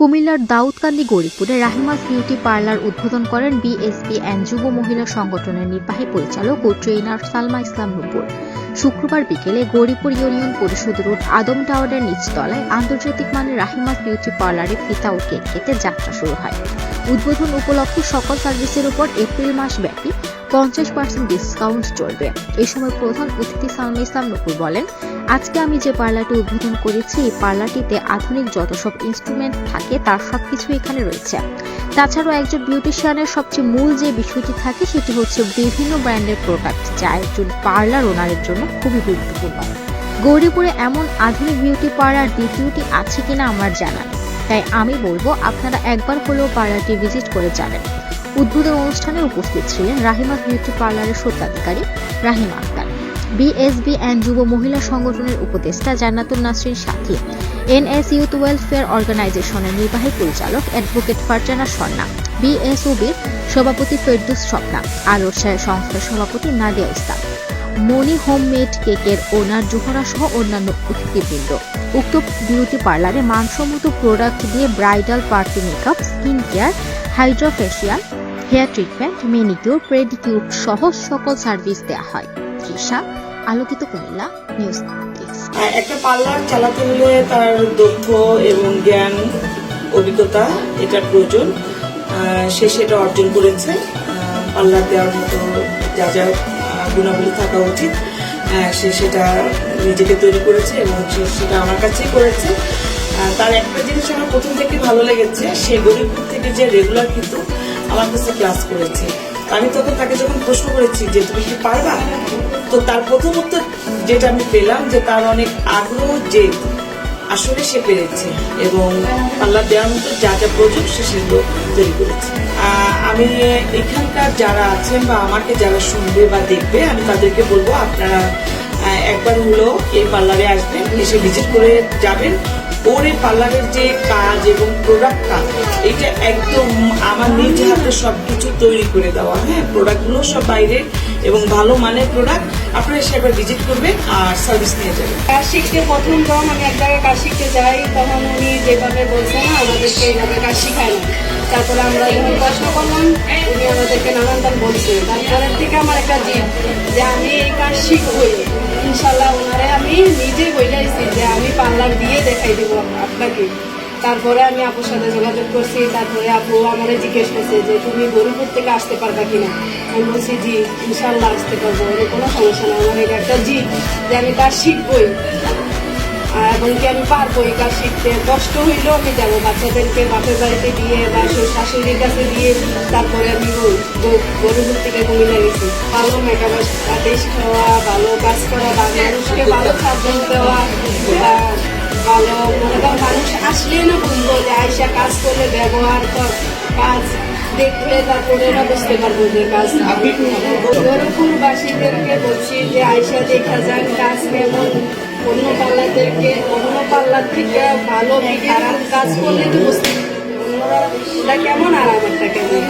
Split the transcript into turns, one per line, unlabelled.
কুমিল্লার দাউদকান্দি গরিপুরে Rahima's beauty parlour উদ্বোধন করেন বিএসপি অ্যান্ড যুব মহিলা সংগঠনের নির্বাহী পরিচালক ও ট্রেনার সালমা ইসলাম নুপুর। শুক্রবার বিকেলে গৌরীপুর ইউনিয়ন পরিষদ রোড আদম টাওয়ারের নিচতলায় আন্তর্জাতিক মানের রাহিমাস বিউটি পার্লারে ফিতা ও কেক কেটে যাত্রা শুরু হয়। উদ্বোধন উপলক্ষে সকল সার্ভিসের উপর এপ্রিল মাস ব্যাপী পঞ্চাশ পার্সেন্ট ডিসকাউন্ট চলবে। এ সময় প্রধান অতিথি সালমা ইসলাম নকুর বলেন আজকে আমি যে পার্লারটি উদ্বোধন করেছি, এই পার্লারটিতে আধুনিক যত সব ইনস্ট্রুমেন্ট থাকে, তার সবকিছু এখানে রয়েছে। তাছাড়াও একজন বিউটিশিয়ানের সবচেয়ে মূল যে বিষয়টি থাকে, সেটি হচ্ছে বিভিন্ন ব্র্যান্ডের প্রোডাক্ট যা একজন পার্লার ওনারের জন্য খুবই গুরুত্বপূর্ণ। গৌরীপুরে এমন আধুনিক বিউটি পার্লার দ্বিতীয়টি আছে কিনা আমার জানা তাই আমি বলব, আপনারা একবার হলেও পার্লারটি ভিজিট করে যাবেন। উদ্বোধন অনুষ্ঠানে উপস্থিত ছিলেন রাহিমা বিউটি পার্লারের স্বত্বাধিকারী রাহিমা আক্তার। বিএসবি অ্যান্ড যুব মহিলা সংগঠনের উপদেষ্টা জান্নাতুল নাসরিন সাথী, এনএস ইউথ ওয়েলফেয়ার অর্গানাইজেশনের নির্বাহী পরিচালক অ্যাডভোকেট ফারজানা স্বর্ণা বিএসওবির সভাপতি ফেরদুস স্বপ্না, আলোর সংস্থার সভাপতি নাদিয়া ইসলাম মনি হোমমেড কেকের ওনার জোহরা সহ অন্যান্য অতিথিবৃন্দ। উক্ত বিউটি পার্লারে মানসম্মত প্রোডাক্ট দিয়ে bridal party makeup skin care hydrofacial, hair treatment, manicure, pedicure সহ সকল সার্ভিস দেওয়া হয়। তৃষা, আলোকিত কুমিল্লা, নিউজ
একটা পার্লার চালাতে হলে তার দক্ষ এবং জ্ঞান, অভিজ্ঞতা, এটার প্রয়োজন। সে সেটা অর্জন করেছে। পার্লার দেওয়ার মতো যা যা গুণাবলী থাকা উচিত। সে সেটা নিজেকে তৈরি করেছে এবং সে সেটা আমার কাছেই করেছে। তার একটা জিনিস আমার প্রথম থেকে ভালো লেগেছে, সে গরিবপুর থেকে যে রেগুলার কিন্তু আমার কাছে ক্লাস করেছে। আমি তখন তাকে যখন প্রশ্ন করেছি যে, তুমি কি পারবা? তো তার প্রথম উত্তর যেটা আমি পেলাম যে, তার অনেক আগ্রহ যে আসলে সে পেরেছে এবং পাল্লা দেওয়ার মতো যা যা প্রয়োজন সে সেগুলো তৈরি করেছে। আমি এখানকার যারা আছেন বা আমাকে যারা শুনবে বা দেখবে, আমি তাদেরকে বলব আপনারা একবার হলো এই পার্লারে আসবেন, এসে ভিজিট করে যাবেন। ওর পার্লারের যে কাজ এবং প্রোডাক্টটা এটা একদম আমার নিজ হাতে সব কিছু তৈরি করে দেওয়া। হ্যাঁ প্রোডাক্টগুলো সব বাইরের এবং ভালো মানের প্রোডাক্ট আপনারা এসে একবার ভিজিট করবেন আর সার্ভিস নিয়ে যাবেন।
কাজ শিখতে প্রথম যখন আমি এক জায়গায় কাজ শিখতে যাই, তখন উনি যেভাবে বলছেন আমাদেরকে এইভাবে কাজ শিখায় তারপরে আমরা যখন প্রশ্ন করলাম, উনি আমাদেরকে নানানবার বলছে। তারপরের থেকে আমার একটা জিদ যে আমি এই কাজ শিখবই, ইনশাল্লাহ নিজে বইলাইছি যে আমি পার্লার দিয়ে দেখাই দেবো আপনাকে। তারপরে আমি আপুর সাথে যোগাযোগ করছি, তারপরে আপু আমার জিজ্ঞেস করছে যে, তুমি গরিবপুর থেকে আসতে পারবা কিনা? আমি বলছি, জি ইনশাল্লাহ আসতে পারব কোনো সমস্যা নেই। আমার একটা জি যে আমি তার শিখবই। আর এবং কি আমি পারব, এই কাজ শিখতে। কষ্ট হইলেও আমি যাব, বাচ্চাদেরকে বাপের বাড়িতে দিয়ে বা শাশুড়ির কাছে দিয়ে তারপরে আমি গরিপুর থেকে কুমিল্লা গেছি ভালো মেকআপ আদেশ খাওয়া, ভালো কাজ করা, বা মানুষকে ভালো সাহায্য দেওয়া, বা ভালো মনে মানুষ আসলেই না বুঝব যে আয়সা কাজ করলে ব্যবহার কর, কাজ দেখলে তারপরে না বুঝতে পারব যে কাজ গরুপুরবাসীদেরকে বলছি যে আয়সা দেখা যান কাজ কেমন। অন্য পাল্লাদেরকে অন্য পাল্লার থেকে ভালো আরাম কাজ করলে তো বুঝতে। অন্যরা কেমন আর আমারটা কেমন